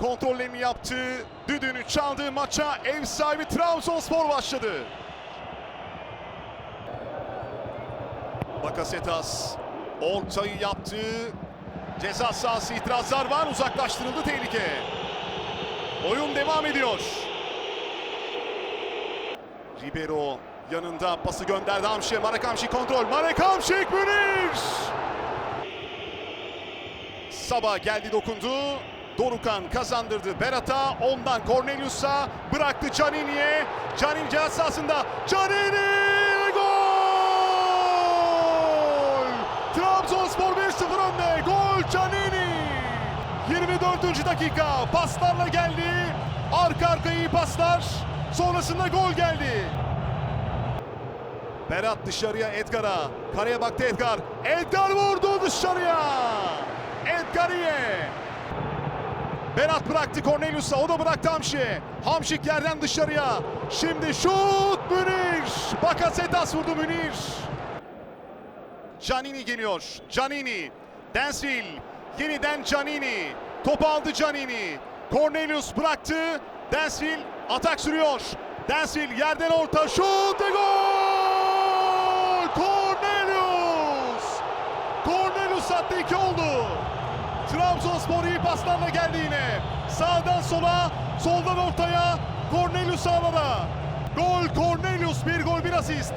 kontrollerini yaptı. Düdüğünü çaldığı maça ev sahibi Trabzonspor başladı. Bakasetas ortayı yaptı. Ceza sahası itirazlar var. Uzaklaştırıldı tehlike. Oyun devam ediyor. Ribeiro yanında pası gönderdi Hamşe. Marek Hamşik kontrol. Marek Hamşik Münir. Sabah geldi dokundu. Dorukan kazandırdı Berat'a. Ondan Cornelius'a bıraktı Canini'ye. Canini cihaz sahasında. Canini gol! Trabzonspor 1-0 önde. Gol Canini. 24. dakika paslarla geldi. Arka arkaya iyi paslar. Sonrasında gol geldi. Berat dışarıya Edgar'a. Kareye baktı Edgar. Edgar vurdu dışarıya. Edgariye. Berat bıraktı Cornelius'a. O da bıraktı Hamşik'e. Hamşik yerden dışarıya. Şimdi şut Münir. Bakasetas vurdu Münir. Canini geliyor. Canini. Densville. Yeniden Canini. Topu aldı Canini. Cornelius bıraktı. Densville atak sürüyor. Densville yerden orta şut ve gol! Cornelius! Cornelius attı iki oldu. Trabzonspor iyi paslarla geldi yine. Sağdan sola, soldan ortaya. Cornelius sağlara. Gol Cornelius bir gol bir asist.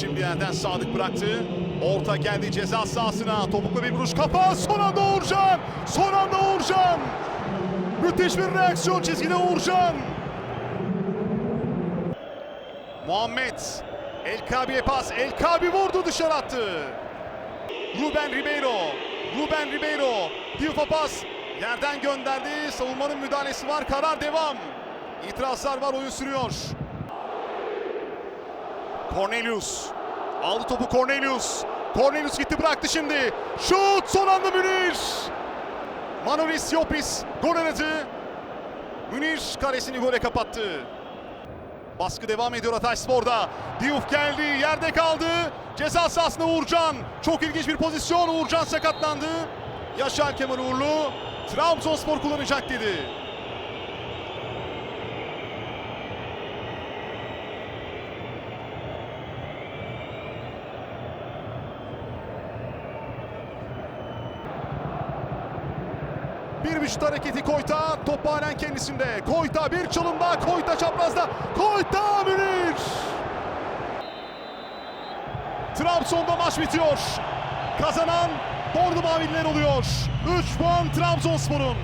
Şimdi yerden Sadık bıraktı. Orta geldi ceza sahasına. Topuklu bir vuruş kafa. Son anda Uğurcan. Son anda Uğurcan. Müthiş bir reaksiyon çizgide Uğurcan. Muhammed. El Kabi'ye pas. El Kabi vurdu dışarı attı. Ruben Ribeiro. Ruben Ribeiro. Diouf'a pas. Yerden gönderdi. Savunmanın müdahalesi var. Karar devam. İtirazlar var. Oyun sürüyor. Cornelius. Aldı topu Cornelius. Cornelius gitti bıraktı şimdi. Şut son anda Münir. Manolis Yopis gol aradı. Münir karesini gole kapattı. Baskı devam ediyor Hatayspor'da. Diouf geldi, yerde kaldı. Ceza sahasında Uğurcan. Çok ilginç bir pozisyon. Uğurcan sakatlandı. Yaşar Kemal Uğurlu Trabzonspor kullanacak dedi. Bir vücut hareketi Koyta. Top halen kendisinde. Koyta bir çalım daha. Koyta çaprazda. Koyta Münir. Trabzon'da maç bitiyor. Kazanan Bordo Mavililer oluyor. 3 puan Trabzonspor'un.